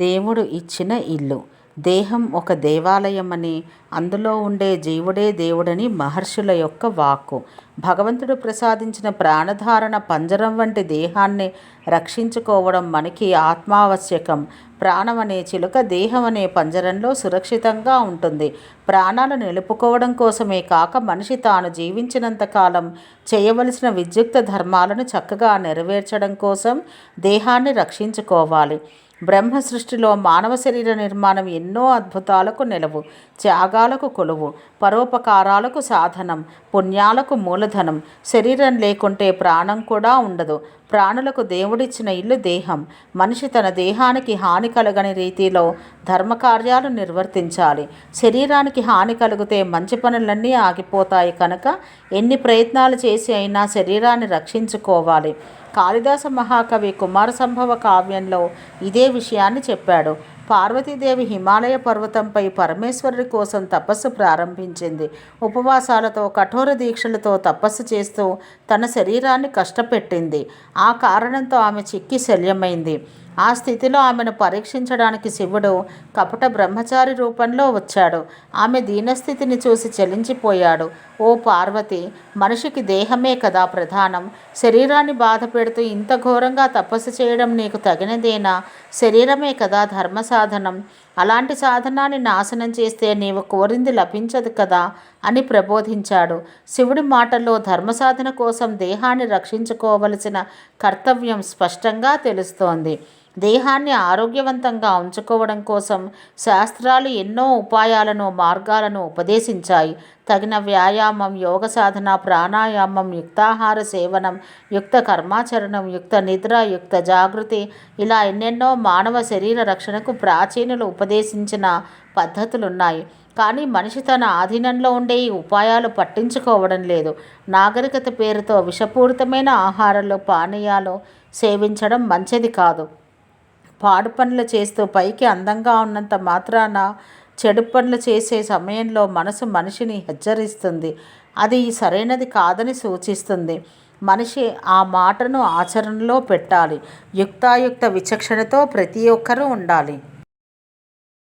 దేవుడు ఇచ్చిన ఇల్లు. దేహం ఒక దేవాలయమని అందులో ఉండే జీవుడే దేవుడని మహర్షుల యొక్క వాక్కు. భగవంతుడు ప్రసాదించిన ప్రాణధారణ పంజరం వంటి దేహాన్ని రక్షించుకోవడం మనకి ఆత్మావశ్యకం. ప్రాణం అనే చిలుక దేహం అనే పంజరంలో సురక్షితంగా ఉంటుంది. ప్రాణాలు నిలుపుకోవడం కోసమే కాక మనిషి తాను జీవించినంత కాలం చేయవలసిన విద్యుక్త ధర్మాలను చక్కగా నెరవేర్చడం కోసం దేహాన్ని రక్షించుకోవాలి. బ్రహ్మ సృష్టిలో మానవ శరీర నిర్మాణం ఎన్నో అద్భుతాలకు నిలవు త్యాగాలకు కొలువు పరోపకారాలకు సాధనం పుణ్యాలకు మూలధనం శరీరం లేకుంటే ప్రాణం కూడా ఉండదు. ప్రాణులకు దేవుడిచ్చిన ఇల్లు దేహం. మనిషి తన దేహానికి హాని కలగని రీతిలో ధర్మకార్యాలు నిర్వర్తించాలి. శరీరానికి హాని కలిగితే మంచి పనులన్నీ ఆగిపోతాయి కనుక ఎన్ని ప్రయత్నాలు చేసి అయినా శరీరాన్ని రక్షించుకోవాలి. కాళిదాస మహాకవి కుమార సంభవ కావ్యంలో ఇదే విషయాన్ని చెప్పాడు. పార్వతీదేవి హిమాలయ పర్వతంపై పరమేశ్వరుడి కోసం తపస్సు ప్రారంభించింది. ఉపవాసాలతో కఠోర దీక్షలతో తపస్సు చేస్తూ తన శరీరాన్ని కష్టపెట్టింది. ఆ కారణంతో ఆమె చిక్కి శల్యమైంది. ఆ స్థితిలో ఆమెను పరీక్షించడానికి శివుడు కపట బ్రహ్మచారి రూపంలో వచ్చాడు. ఆమె దీనస్థితిని చూసి చలించిపోయాడు. ఓ పార్వతి మనిషికి దేహమే కదా ప్రధానం. శరీరాన్ని బాధ పెడుతూ ఇంత ఘోరంగా తపస్సు చేయడం నీకు తగినదేనా? శరీరమే కదా ధర్మ సాధనం. అలాంటి సాధనాన్ని నాశనం చేస్తే నీవు కోరింది లభించదు కదా అని ప్రబోధించాడు. శివుడి మాటల్లో ధర్మ సాధన కోసం దేహాన్ని రక్షించుకోవలసిన కర్తవ్యం స్పష్టంగా తెలుస్తోంది. దేహాన్ని ఆరోగ్యవంతంగా ఉంచుకోవడం కోసం శాస్త్రాలు ఎన్నో ఉపాయాలను మార్గాలను ఉపదేశించాయి. తగిన వ్యాయామం యోగ సాధన ప్రాణాయామం యుక్తాహార సేవనం యుక్త కర్మాచరణం యుక్త నిద్ర యుక్త జాగృతి ఇలా ఎన్నెన్నో మానవ శరీర రక్షణకు ప్రాచీనులు ఉపదేశించిన పద్ధతులున్నాయి. కానీ మనిషి తన ఆధీనంలో ఉండే ఈ ఉపాయాలు పట్టించుకోవడం లేదు. నాగరికత పేరుతో విషపూరితమైన ఆహారాలు పానీయాలు సేవించడం మంచిది కాదు. పాడు పనులు చేస్తూ పైకి అందంగా ఉన్నంత మాత్రాన చెడు పనులు చేసే సమయంలో మనసు మనిషిని హెచ్చరిస్తుంది. అది సరైనది కాదని సూచిస్తుంది. మనిషి ఆ మాటను ఆచరణలో పెట్టాలి. యుక్తాయుక్త విచక్షణతో ప్రతి ఒక్కరూ ఉండాలి.